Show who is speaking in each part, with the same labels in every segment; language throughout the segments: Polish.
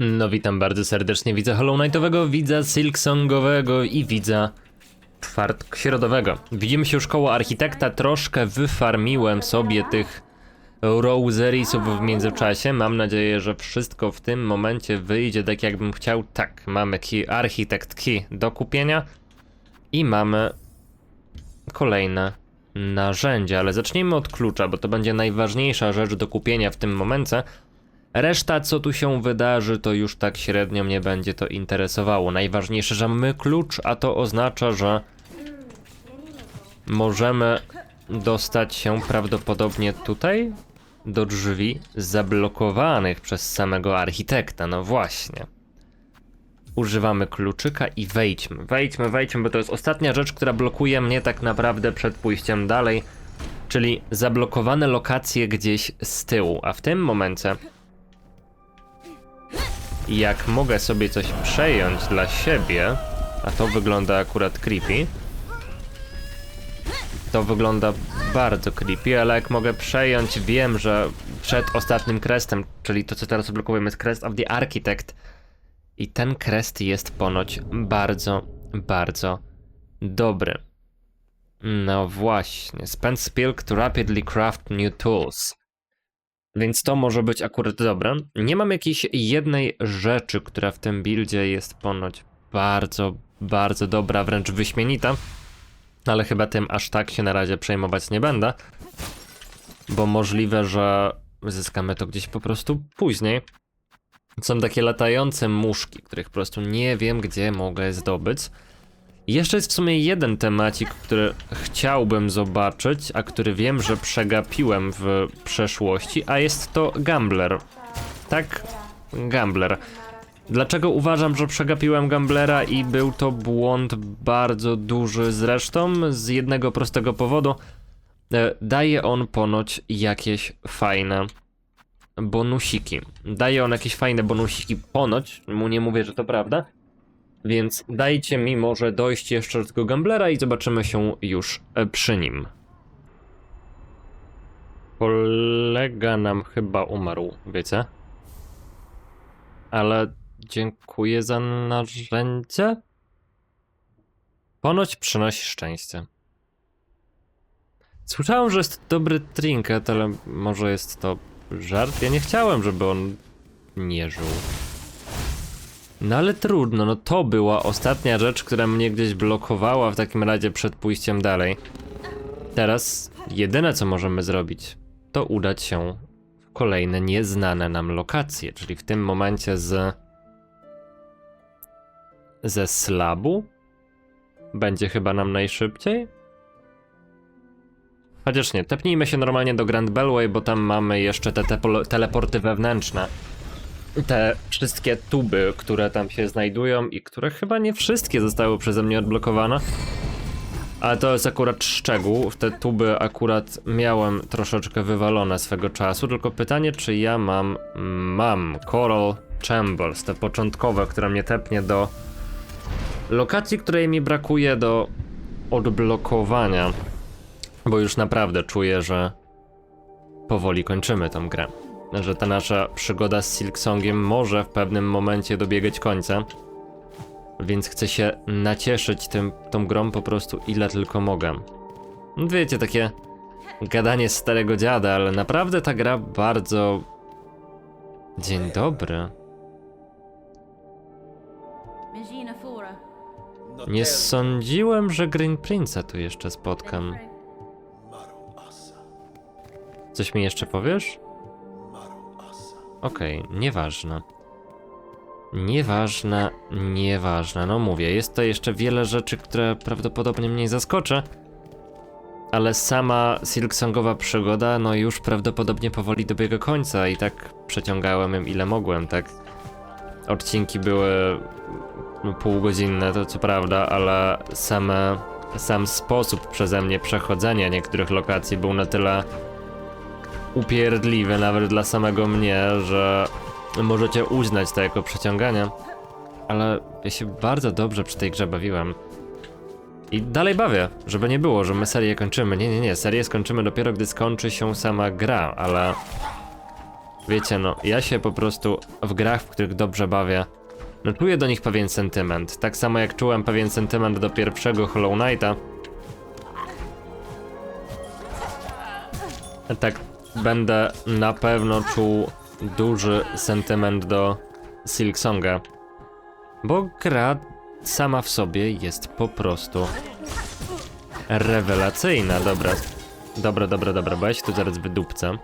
Speaker 1: No witam bardzo serdecznie, widza Hollow Knightowego, widza Silksongowego i widza Twardśrodowego. Widzimy się już koło architekta, troszkę wyfarmiłem sobie tych Roserisów w międzyczasie. Mam nadzieję, że wszystko w tym momencie wyjdzie tak jakbym chciał. Tak, mamy key, architekt key do kupienia i mamy kolejne narzędzia, ale zacznijmy od klucza, bo to będzie najważniejsza rzecz do kupienia w tym momencie. Reszta, co tu się wydarzy, to już tak średnio mnie będzie to interesowało. Najważniejsze, że mamy klucz, a to oznacza, że możemy dostać się prawdopodobnie tutaj do drzwi zablokowanych przez samego architekta. No właśnie. Używamy kluczyka i wejdźmy. Wejdźmy, wejdźmy, bo to jest ostatnia rzecz, która blokuje mnie tak naprawdę przed pójściem dalej. Czyli zablokowane lokacje gdzieś z tyłu. A w tym momencie jak mogę sobie coś przejąć dla siebie, a to wygląda akurat creepy, to wygląda bardzo creepy, ale jak mogę przejąć, wiem, że przed ostatnim krestem, czyli to co teraz odblokowujemy jest Crest of the Architect i ten crest jest ponoć bardzo, bardzo dobry. No właśnie, spend spilk to rapidly craft new tools. Więc to może być akurat dobre. Nie mam jakiejś jednej rzeczy, która w tym buildzie jest ponoć bardzo, bardzo dobra, wręcz wyśmienita. Ale chyba tym aż tak się na razie przejmować nie będę. Bo możliwe, że zyskamy to gdzieś po prostu później. Są takie latające muszki, których po prostu nie wiem, gdzie mogę zdobyć. Jeszcze jest w sumie jeden temacik, który chciałbym zobaczyć, a który wiem, że przegapiłem w przeszłości, a jest to Gambler. Tak, Gambler. Dlaczego uważam, że przegapiłem Gamblera i był to błąd bardzo duży zresztą? Z jednego prostego powodu. E, Daje on ponoć jakieś fajne bonusiki. Daje on jakieś fajne bonusiki ponoć, mu nie mówię, że to prawda. Więc dajcie mi może dojść jeszcze do tego gamblera i zobaczymy się już e, przy nim. Kolega nam chyba umarł, wiecie? Ale dziękuję za narzędzie. Ponoć przynosi szczęście. Słyszałem, że jest dobry trinket, ale może jest to żart. Ja nie chciałem, żeby on nie żył. No ale trudno, no to była ostatnia rzecz, która mnie gdzieś blokowała w takim razie przed pójściem dalej. Teraz jedyne co możemy zrobić, to udać się w kolejne nieznane nam lokacje, czyli w tym momencie z... ze slabu? Będzie chyba nam najszybciej? Chociaż nie, tepnijmy się normalnie do Grand Bellway, bo tam mamy jeszcze te, te teleporty wewnętrzne te wszystkie tuby, które tam się znajdują i które chyba nie wszystkie zostały przeze mnie odblokowane. Ale to jest akurat szczegół. Te tuby akurat miałem troszeczkę wywalone swego czasu, tylko pytanie, czy ja mam... Mam Coral Chambers, te początkowe, które mnie tepnie do lokacji, której mi brakuje do odblokowania. Bo już naprawdę czuję, że powoli kończymy tą grę że ta nasza przygoda z Silksongiem może w pewnym momencie dobiegać końca. Więc chcę się nacieszyć tym, tą grą po prostu ile tylko mogę. Wiecie, takie gadanie starego dziada, ale naprawdę ta gra bardzo... Dzień dobry. Nie sądziłem, że Green Prince'a tu jeszcze spotkam. Coś mi jeszcze powiesz? Okej, nieważne. Nieważne, nieważne. No mówię, jest to jeszcze wiele rzeczy, które prawdopodobnie mnie zaskoczę. Ale sama Silksongowa przygoda, no już prawdopodobnie powoli dobiega końca i tak przeciągałem ją ile mogłem, tak? Odcinki były no, półgodzinne, to co prawda, ale same, sam sposób przeze mnie przechodzenia niektórych lokacji był na tyle upierdliwe nawet dla samego mnie, że możecie uznać to jako przeciąganie. Ale ja się bardzo dobrze przy tej grze bawiłem. I dalej bawię, żeby nie było, że my serię kończymy. Nie, nie, nie, serię skończymy dopiero gdy skończy się sama gra, ale Wiecie, no, ja się po prostu w grach, w których dobrze bawię, no czuję do nich pewien sentyment. Tak samo jak czułem pewien sentyment do pierwszego Hollow Knighta. Tak będę na pewno czuł duży sentyment do Silksonga. Bo gra sama w sobie jest po prostu rewelacyjna. Dobra, dobra, dobra, dobra, bo ja się tu zaraz wydupcę.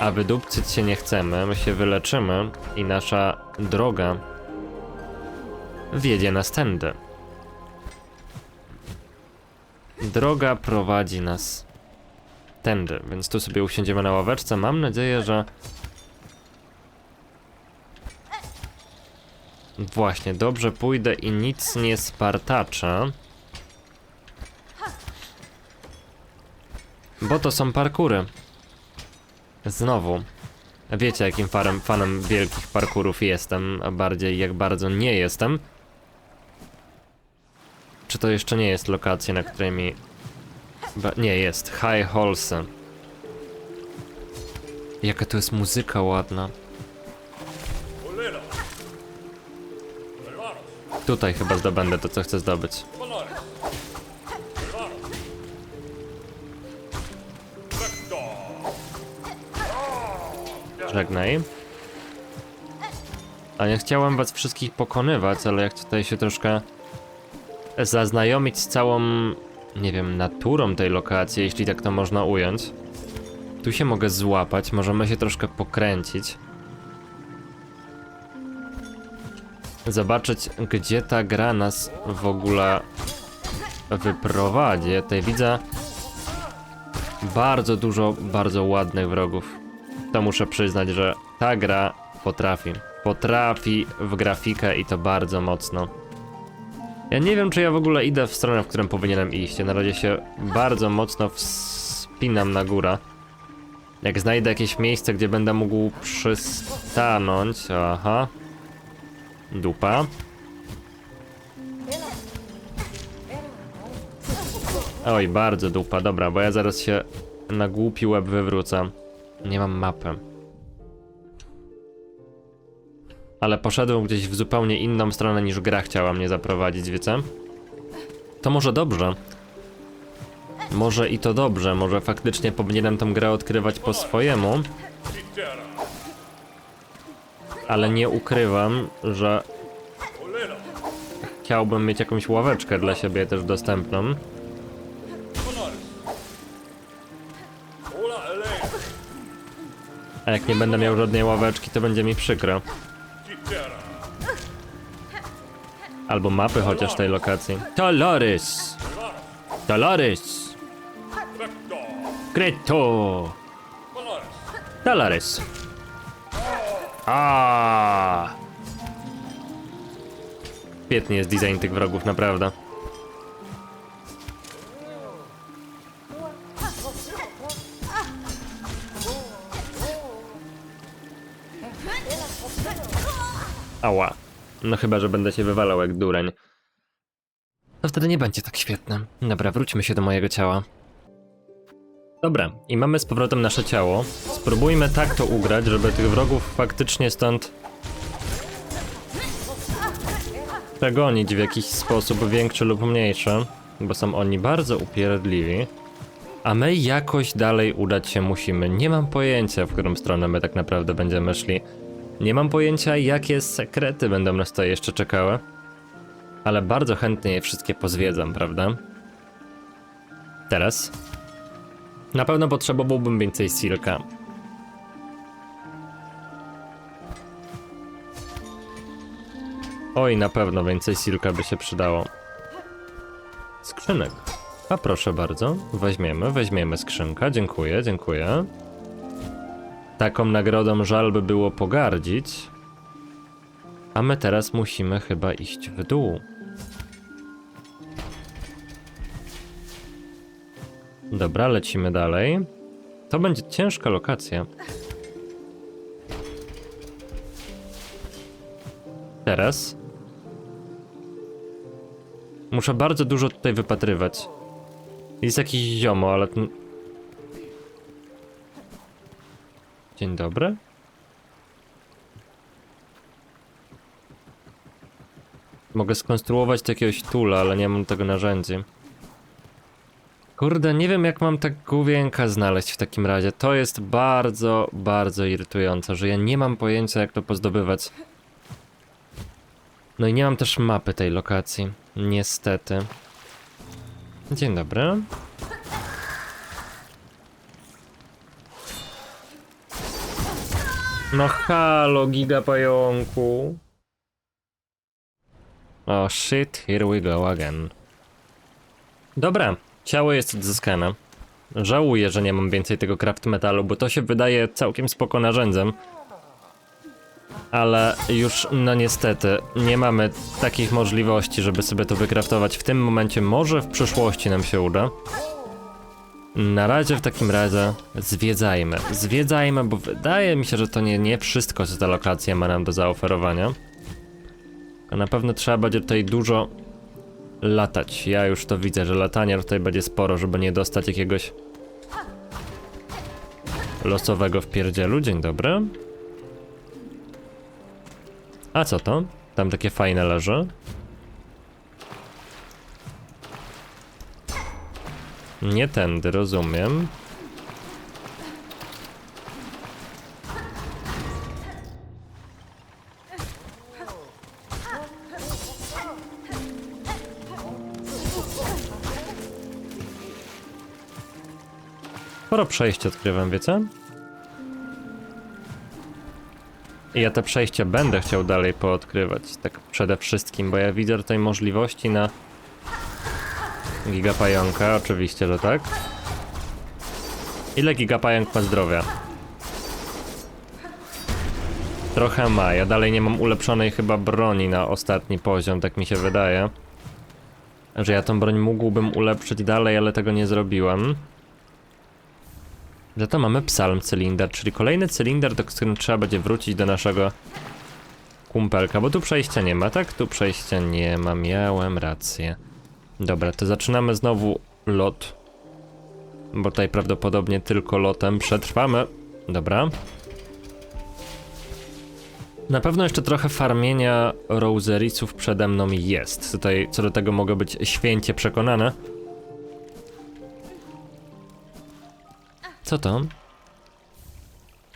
Speaker 1: A wydupcyć się nie chcemy, my się wyleczymy i nasza droga wiedzie nas tędy. Droga prowadzi nas tędy, więc tu sobie usiądziemy na ławeczce. Mam nadzieję, że Właśnie, dobrze pójdę i nic nie spartaczę. Bo to są parkury. Znowu. Wiecie, jakim farem, fanem wielkich parkurów jestem, a bardziej jak bardzo nie jestem. Czy to jeszcze nie jest lokacja, na której mi... Ba nie, jest. High Halsey. Jaka to jest muzyka ładna. Tutaj chyba zdobędę to, co chcę zdobyć. Żegnaj. A nie chciałem was wszystkich pokonywać, ale jak tutaj się troszkę zaznajomić z całą, nie wiem, naturą tej lokacji, jeśli tak to można ująć. Tu się mogę złapać, możemy się troszkę pokręcić. Zobaczyć, gdzie ta gra nas w ogóle wyprowadzi. Ja tutaj widzę bardzo dużo, bardzo ładnych wrogów. To muszę przyznać, że ta gra potrafi. Potrafi w grafikę i to bardzo mocno. Ja nie wiem, czy ja w ogóle idę w stronę, w którą powinienem iść. Na razie się bardzo mocno wspinam na górę. Jak znajdę jakieś miejsce, gdzie będę mógł przystanąć. Aha. Dupa. Oj, bardzo dupa. Dobra, bo ja zaraz się na głupi łeb wywrócę. Nie mam mapy. Ale poszedłem gdzieś w zupełnie inną stronę niż gra chciała mnie zaprowadzić, wiecie? To może dobrze. Może i to dobrze, może faktycznie powinienem tą grę odkrywać po swojemu, ale nie ukrywam, że chciałbym mieć jakąś ławeczkę dla siebie też dostępną. A jak nie będę miał żadnej ławeczki, to będzie mi przykro. Albo mapy chociaż tej lokacji. Dolores! Dolores! Kryto!
Speaker 2: Dolores.
Speaker 1: A. Świetnie jest design tych wrogów, naprawdę. Ała. No chyba, że będę się wywalał jak dureń. To wtedy nie będzie tak świetne. Dobra, wróćmy się do mojego ciała. Dobra, i mamy z powrotem nasze ciało. Spróbujmy tak to ugrać, żeby tych wrogów faktycznie stąd przegonić w jakiś sposób większy lub mniejszy, bo są oni bardzo upierdliwi. A my jakoś dalej udać się musimy. Nie mam pojęcia, w którą stronę my tak naprawdę będziemy szli. Nie mam pojęcia, jakie sekrety będą nas tutaj jeszcze czekały. Ale bardzo chętnie je wszystkie pozwiedzam, prawda? Teraz na pewno potrzebowałbym więcej silka. Oj, na pewno więcej silka by się przydało. Skrzynek. A proszę bardzo, weźmiemy, weźmiemy skrzynka, dziękuję, dziękuję. Taką nagrodą żal by było pogardzić. A my teraz musimy chyba iść w dół. Dobra, lecimy dalej. To będzie ciężka lokacja. Teraz. Muszę bardzo dużo tutaj wypatrywać. Jest jakiś ziomo, ale Dzień dobry. Mogę skonstruować jakiegoś tula, ale nie mam tego narzędzi. Kurde, nie wiem jak mam tak główienka znaleźć w takim razie. To jest bardzo, bardzo irytujące, że ja nie mam pojęcia jak to pozdobywać. No i nie mam też mapy tej lokacji. Niestety. Dzień dobry. No halo, gigapająku. Oh shit, here we go again. Dobra, ciało jest odzyskane. Żałuję, że nie mam więcej tego craft metalu, bo to się wydaje całkiem spoko narzędziem. Ale już, no niestety, nie mamy takich możliwości, żeby sobie to wykraftować w tym momencie. Może w przyszłości nam się uda. Na razie w takim razie zwiedzajmy. Zwiedzajmy, bo wydaje mi się, że to nie, nie wszystko, co ta lokacja ma nam do zaoferowania. Na pewno trzeba będzie tutaj dużo latać. Ja już to widzę, że latania tutaj będzie sporo, żeby nie dostać jakiegoś losowego wpierdzielu. Dzień dobry. A co to? Tam takie fajne leży. Nie tędy, rozumiem. Sporo przejść odkrywam, wiecie? I ja te przejścia będę chciał dalej poodkrywać, tak przede wszystkim, bo ja widzę tutaj możliwości na gigapająka, oczywiście, że tak. Ile gigapająk ma zdrowia? Trochę ma, ja dalej nie mam ulepszonej chyba broni na ostatni poziom, tak mi się wydaje. Że ja tą broń mógłbym ulepszyć dalej, ale tego nie zrobiłem. Za to mamy psalm cylinder, czyli kolejny cylinder, do którym trzeba będzie wrócić do naszego kumpelka, bo tu przejścia nie ma, tak? Tu przejścia nie ma, miałem rację. Dobra, to zaczynamy znowu lot. Bo tutaj prawdopodobnie tylko lotem przetrwamy. Dobra. Na pewno jeszcze trochę farmienia rosericów przede mną jest. Tutaj co do tego mogę być święcie przekonany. Co to?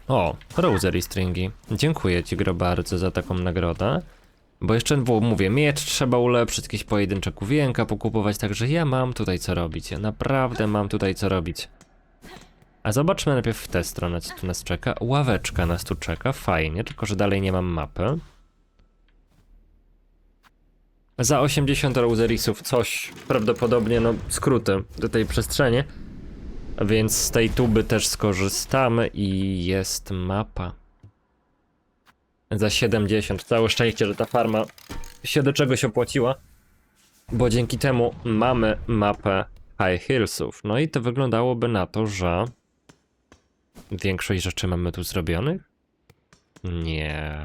Speaker 1: O, rosary stringi. Dziękuję ci, Gro, bardzo za taką nagrodę. Bo jeszcze, bo mówię, miecz trzeba ulepszyć, jakieś pojedyncze kuwienka pokupować, także ja mam tutaj co robić. Ja naprawdę mam tutaj co robić. A zobaczmy najpierw w tę stronę, co tu nas czeka. Ławeczka nas tu czeka, fajnie, tylko że dalej nie mam mapy. Za 80 roserisów coś, prawdopodobnie, no, skróty do tej przestrzeni. Więc z tej tuby też skorzystamy i jest mapa. Za 70. Całe szczęście, że ta farma się do czegoś opłaciła. Bo dzięki temu mamy mapę High Hillsów. No i to wyglądałoby na to, że większość rzeczy mamy tu zrobionych? Nie.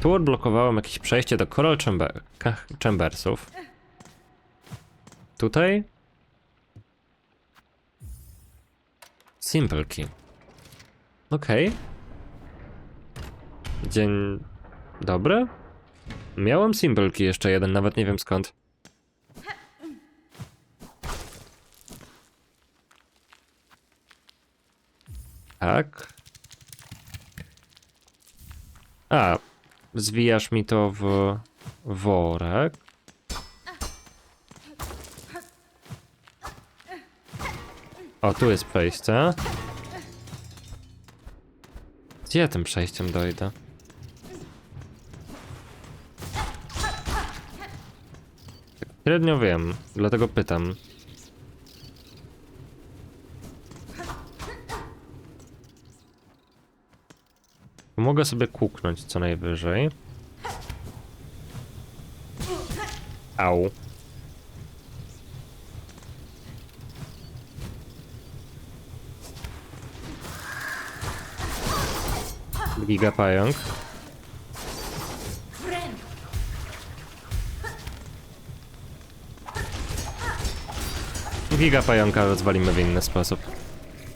Speaker 1: Tu odblokowałem jakieś przejście do Coral Chamber Chambersów. Tutaj? Simple key. Okej. Dzień dobry? Miałem key jeszcze jeden, nawet nie wiem skąd. Tak. A, zwijasz mi to w worek. O, tu jest przejście. Gdzie tym przejściem dojdę? Średnio wiem, dlatego pytam. Mogę sobie kuknąć co najwyżej. Au. Gigapająk. Giga pająka rozwalimy w inny sposób.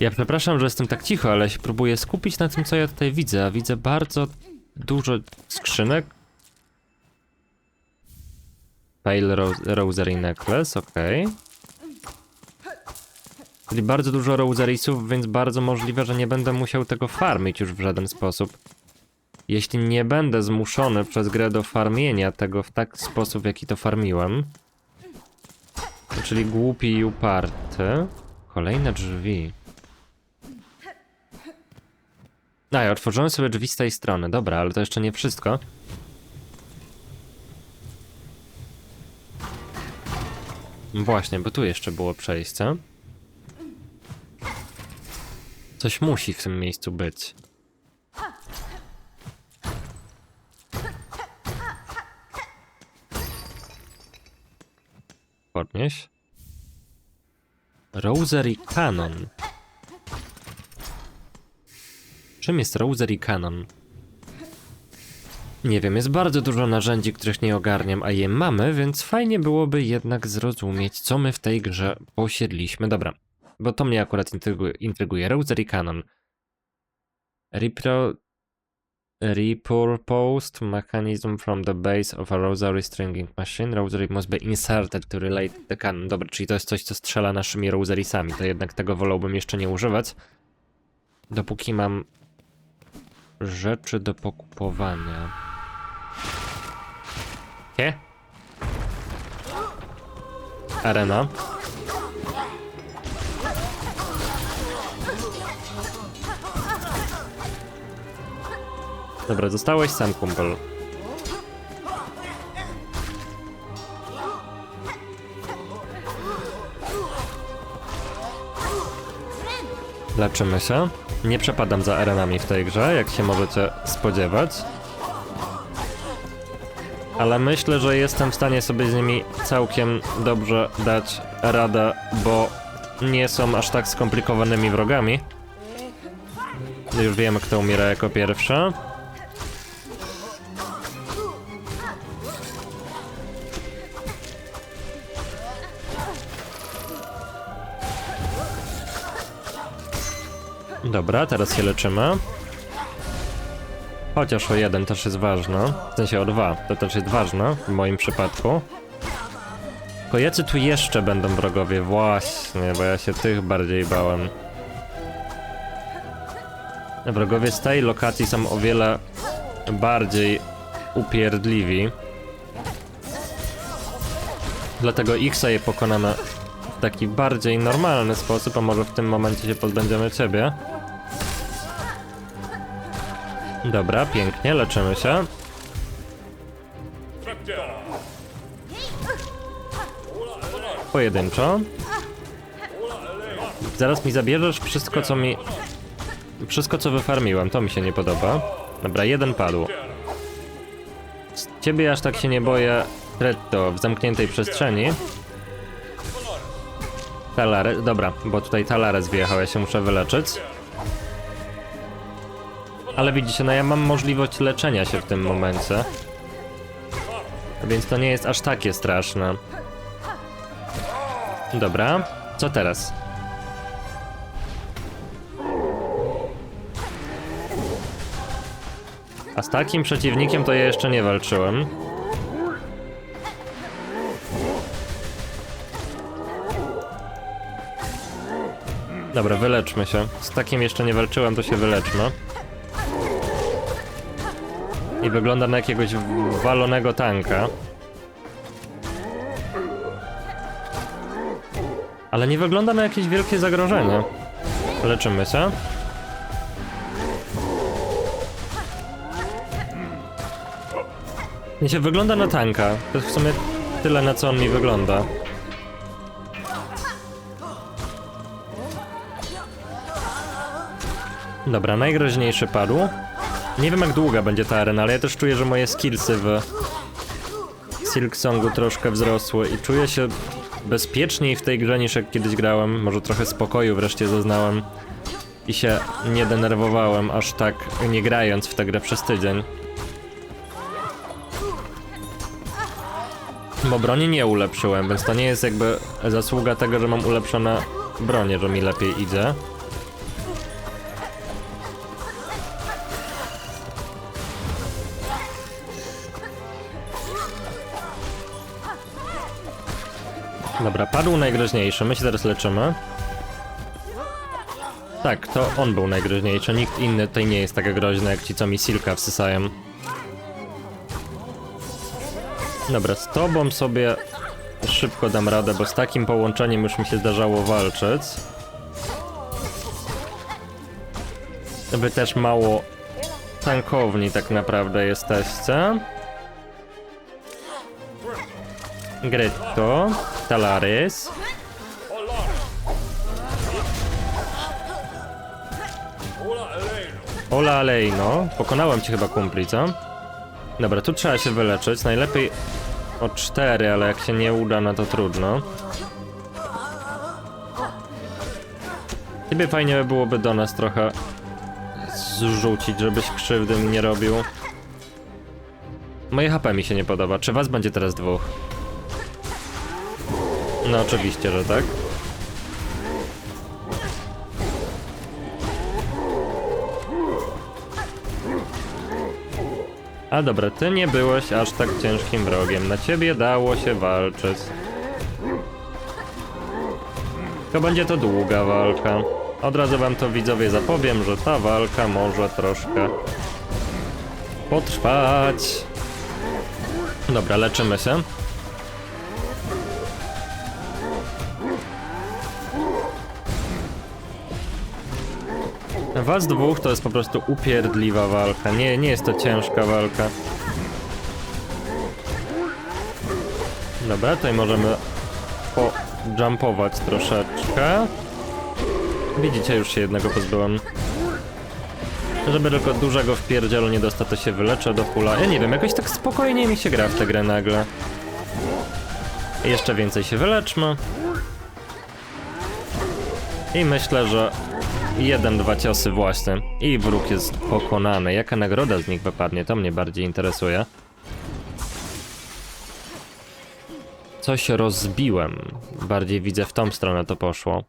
Speaker 1: Ja przepraszam, że jestem tak cicho, ale się próbuję skupić na tym, co ja tutaj widzę, a widzę bardzo dużo skrzynek. Pale Ro Rosary Necklace, okej. Czyli bardzo dużo Rosarisów, więc bardzo możliwe, że nie będę musiał tego farmić już w żaden sposób. Jeśli nie będę zmuszony przez grę do farmienia tego w tak sposób, jaki to farmiłem, czyli głupi i uparty. Kolejne drzwi. A, ja otworzyłem sobie drzwi z tej strony. Dobra, ale to jeszcze nie wszystko. Właśnie, bo tu jeszcze było przejście. Coś musi w tym miejscu być. Podnieś. Rosary Cannon. Czym jest Rosary Cannon? Nie wiem, jest bardzo dużo narzędzi, których nie ogarniam, a je mamy, więc fajnie byłoby jednak zrozumieć, co my w tej grze posiedliśmy. Dobra, bo to mnie akurat intryguje. Rosary Cannon. Repro... Repurposed mechanism from the base of a rosary stringing machine. Rosary must be inserted to relate the cannon. Dobra, czyli to jest coś, co strzela naszymi rosarisami. To jednak tego wolałbym jeszcze nie używać. Dopóki mam rzeczy do pokupowania. Nie? Arena. Dobra, zostałeś sam, kumpel. Leczymy się. Nie przepadam za arenami w tej grze, jak się możecie spodziewać. Ale myślę, że jestem w stanie sobie z nimi całkiem dobrze dać radę, bo nie są aż tak skomplikowanymi wrogami. Już wiemy, kto umiera jako pierwszy. Dobra, teraz się leczymy. Chociaż o jeden też jest ważne. W sensie o dwa, to też jest ważne w moim przypadku. Tylko jacy tu jeszcze będą wrogowie? Właśnie, bo ja się tych bardziej bałem. Wrogowie z tej lokacji są o wiele bardziej upierdliwi. Dlatego Xa je pokonamy w taki bardziej normalny sposób, a może w tym momencie się pozbędziemy ciebie. Dobra, pięknie, leczymy się. Pojedynczo. Zaraz mi zabierzesz wszystko, co mi... Wszystko, co wyfarmiłem, to mi się nie podoba. Dobra, jeden padł. Z ciebie aż tak się nie boję, Retto, w zamkniętej przestrzeni. Talares, dobra, bo tutaj Talares wyjechał, ja się muszę wyleczyć. Ale widzicie, no ja mam możliwość leczenia się w tym momencie. Więc to nie jest aż takie straszne. Dobra, co teraz? A z takim przeciwnikiem to ja jeszcze nie walczyłem. Dobra, wyleczmy się. Z takim jeszcze nie walczyłem, to się wyleczmy. I wygląda na jakiegoś walonego tanka. Ale nie wygląda na jakieś wielkie zagrożenie. Leczymy się. Nie się wygląda na tanka. To jest w sumie tyle, na co on mi wygląda. Dobra, najgroźniejszy padł. Nie wiem jak długa będzie ta arena, ale ja też czuję, że moje skillsy w Silk Songu troszkę wzrosły i czuję się bezpieczniej w tej grze niż jak kiedyś grałem. Może trochę spokoju wreszcie zaznałem i się nie denerwowałem aż tak nie grając w tę grę przez tydzień. Bo broni nie ulepszyłem, więc to nie jest jakby zasługa tego, że mam ulepszone bronie, że mi lepiej idzie. Dobra, padł najgroźniejszy, my się teraz leczymy. Tak, to on był najgroźniejszy, nikt inny tutaj nie jest tak groźny jak ci, co mi Silka wsysają. Dobra, z tobą sobie szybko dam radę, bo z takim połączeniem już mi się zdarzało walczyć. Wy też mało tankowni tak naprawdę jesteście. Gretto, Talaris.
Speaker 2: Ola
Speaker 1: Alejno. Pokonałem ci chyba kumpli, co? Dobra, tu trzeba się wyleczyć. Najlepiej o 4, ale jak się nie uda, no to trudno. Ciebie fajnie byłoby do nas trochę zrzucić, żebyś krzywdy mi nie robił. Moje HP mi się nie podoba. Czy was będzie teraz dwóch? No oczywiście, że tak. A dobra, ty nie byłeś aż tak ciężkim wrogiem. Na ciebie dało się walczyć. To będzie to długa walka. Od razu wam to widzowie zapowiem, że ta walka może troszkę potrwać. Dobra, leczymy się. Was dwóch to jest po prostu upierdliwa walka. Nie, nie jest to ciężka walka. Dobra, tutaj możemy pojumpować troszeczkę. Widzicie, już się jednego pozbyłem. Żeby tylko dużego wpierdzielu nie dostać, to się wyleczę do hula. Ja nie wiem, jakoś tak spokojnie mi się gra w tę grę nagle. Jeszcze więcej się wyleczmy. I myślę, że jeden, dwa ciosy właśnie. I wróg jest pokonany. Jaka nagroda z nich wypadnie, to mnie bardziej interesuje. Coś rozbiłem. Bardziej widzę w tą stronę to poszło.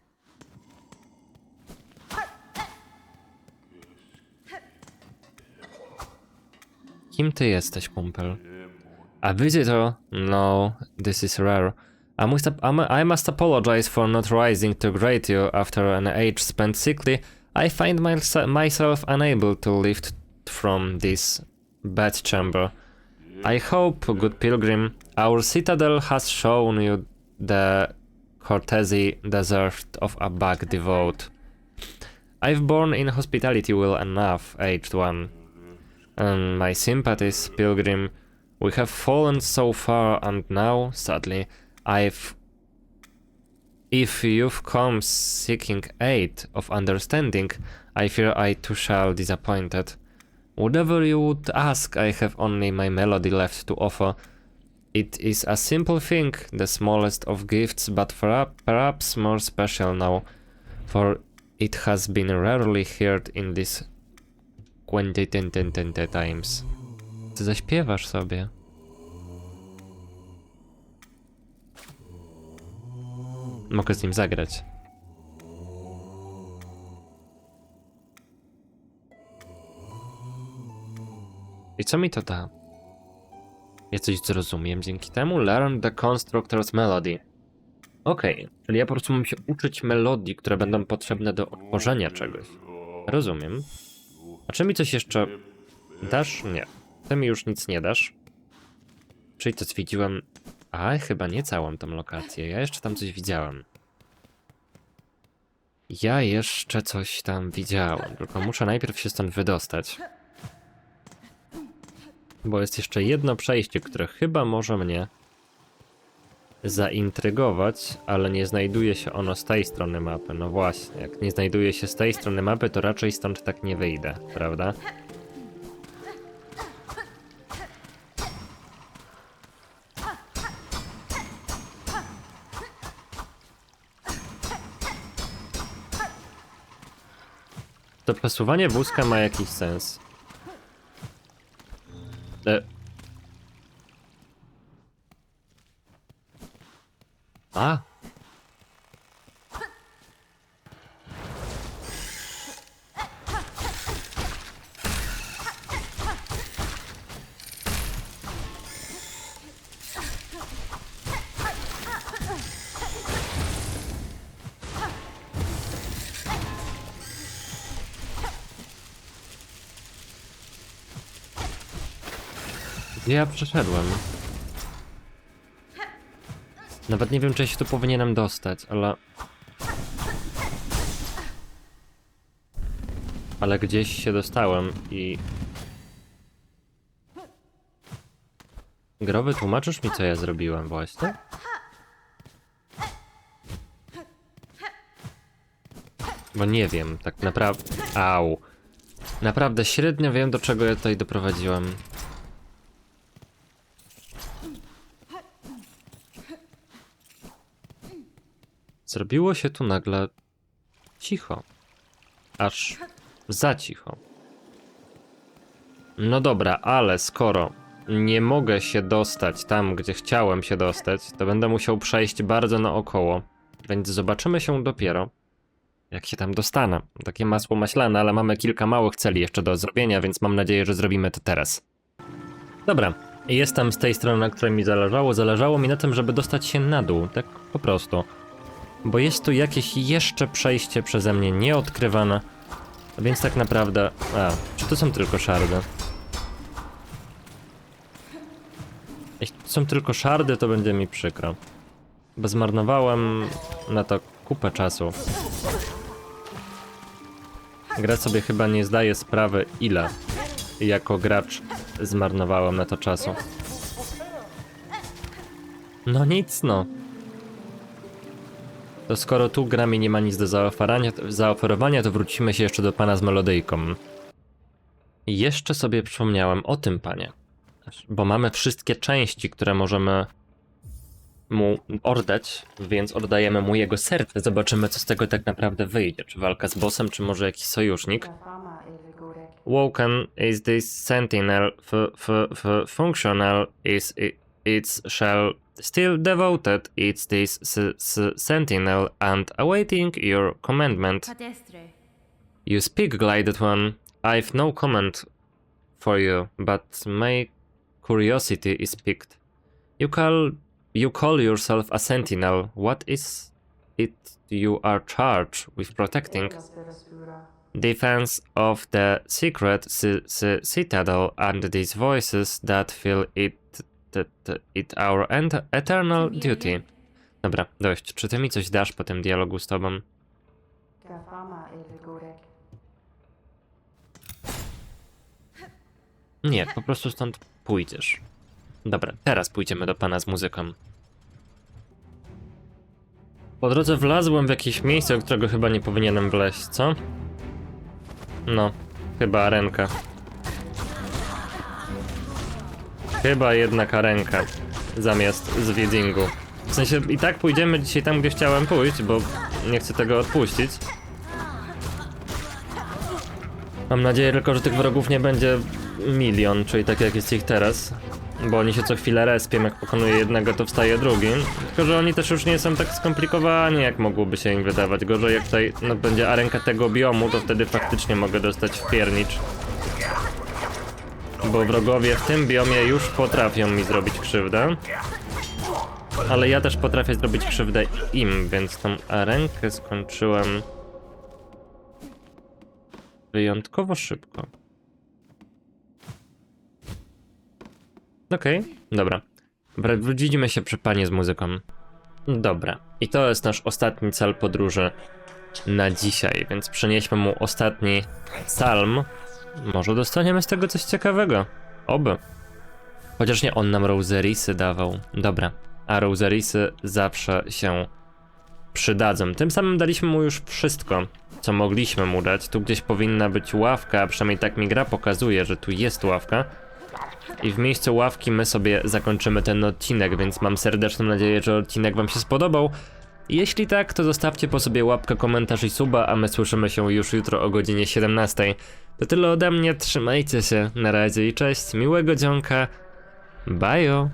Speaker 1: Kim ty jesteś, kumpel? A visitor? No, this is rare. I must, I must apologize for not rising to greet you after an age spent sickly. I find myse- myself unable to lift from this bed chamber. I hope, good pilgrim, our citadel has shown you the courtesy deserved of a bug devote. I've borne in hospitality well enough, aged one. And my sympathies, pilgrim. We have fallen so far, and now, sadly, I've. If you've come seeking aid of understanding, I fear I too shall disappointed. Whatever you would ask, I have only my melody left to offer. It is a simple thing, the smallest of gifts, but perha- perhaps more special now, for it has been rarely heard in this quantity times. Zaśpiewasz sobie. Mogę z nim zagrać. I co mi to da? Ja coś zrozumiem dzięki temu. Learn the constructor's melody. Okej, czyli ja po prostu mam się uczyć melodii, które będą potrzebne do otworzenia czegoś. Rozumiem. A czy mi coś jeszcze dasz? Nie. Ty mi już nic nie dasz. Czyli to zwiedziłem... A, chyba nie całą tą lokację. Ja jeszcze tam coś widziałem. Ja jeszcze coś tam widziałem, tylko muszę najpierw się stąd wydostać. Bo jest jeszcze jedno przejście, które chyba może mnie zaintrygować, ale nie znajduje się ono z tej strony mapy. No właśnie, jak nie znajduje się z tej strony mapy, to raczej stąd tak nie wyjdę, prawda? To posuwanie wózka ma jakiś sens. E... A! Ja przeszedłem? Nawet nie wiem, czy ja się tu powinienem dostać, ale... Ale gdzieś się dostałem i... Growy, tłumaczysz mi, co ja zrobiłem właśnie? Bo nie wiem, tak naprawdę... Au. Naprawdę średnio wiem, do czego ja tutaj doprowadziłem. Zrobiło się tu nagle cicho. Aż za cicho. No dobra, ale skoro nie mogę się dostać tam, gdzie chciałem się dostać, to będę musiał przejść bardzo naokoło. Więc zobaczymy się dopiero, jak się tam dostanę. Takie masło maślane, ale mamy kilka małych celi jeszcze do zrobienia, więc mam nadzieję, że zrobimy to teraz. Dobra, jestem z tej strony, na której mi zależało. Zależało mi na tym, żeby dostać się na dół, tak po prostu. Bo jest tu jakieś jeszcze przejście przeze mnie nieodkrywane. Więc tak naprawdę... A, czy to są tylko szardy? Jeśli to są tylko szardy, to będzie mi przykro. Bo zmarnowałem na to kupę czasu. Gra sobie chyba nie zdaje sprawy, ile jako gracz zmarnowałem na to czasu. No nic no. To skoro tu gra mi nie ma nic do zaoferowania, zaoferowania, to wrócimy się jeszcze do pana z melodyjką. Jeszcze sobie przypomniałem o tym panie. Bo mamy wszystkie części, które możemy mu oddać, więc oddajemy mu jego serce. Zobaczymy, co z tego tak naprawdę wyjdzie. Czy walka z bossem, czy może jakiś sojusznik. Woken is this sentinel f, f, f functional is i- its shell still devoted it's this s, s, sentinel and awaiting your commandment. You speak, glided one. I've no comment for you, but my curiosity is piqued. You call you call yourself a sentinel. What is it you are charged with protecting? Defense of the secret citadel and these voices that fill it it our eternal duty. Dobra, dość. Czy ty mi coś dasz po tym dialogu z tobą? Nie, po prostu stąd pójdziesz. Dobra, teraz pójdziemy do pana z muzyką. Po drodze wlazłem w jakieś miejsce, do którego chyba nie powinienem wleźć, co? No, chyba arenka. Chyba jednak arenka, zamiast zwiedzingu. W sensie i tak pójdziemy dzisiaj tam, gdzie chciałem pójść, bo nie chcę tego odpuścić. Mam nadzieję tylko, że tych wrogów nie będzie milion, czyli tak jak jest ich teraz. Bo oni się co chwilę respią, jak pokonuje jednego, to wstaje drugi. Tylko, że oni też już nie są tak skomplikowani, jak mogłoby się im wydawać. Gorzej jak tutaj no, będzie arenka tego biomu, to wtedy faktycznie mogę dostać w piernicz. Bo wrogowie w tym biomie już potrafią mi zrobić krzywdę. Ale ja też potrafię zrobić krzywdę im, więc tą arenkę skończyłem wyjątkowo szybko. Okej, dobra. Wr- Widzimy się przy panie z muzyką. Dobra, i to jest nasz ostatni cel podróży na dzisiaj, więc przenieśmy mu ostatni psalm. Może dostaniemy z tego coś ciekawego. Oby. Chociaż nie on nam roserisy dawał. Dobra, a roserisy zawsze się przydadzą. Tym samym daliśmy mu już wszystko, co mogliśmy mu dać. Tu gdzieś powinna być ławka, a przynajmniej tak mi gra pokazuje, że tu jest ławka. I w miejscu ławki my sobie zakończymy ten odcinek, więc mam serdeczną nadzieję, że odcinek wam się spodobał. Jeśli tak, to zostawcie po sobie łapkę, komentarz i suba, a my słyszymy się już jutro o godzinie 17. To tyle ode mnie, trzymajcie się, na razie i cześć, miłego dzionka, bajo!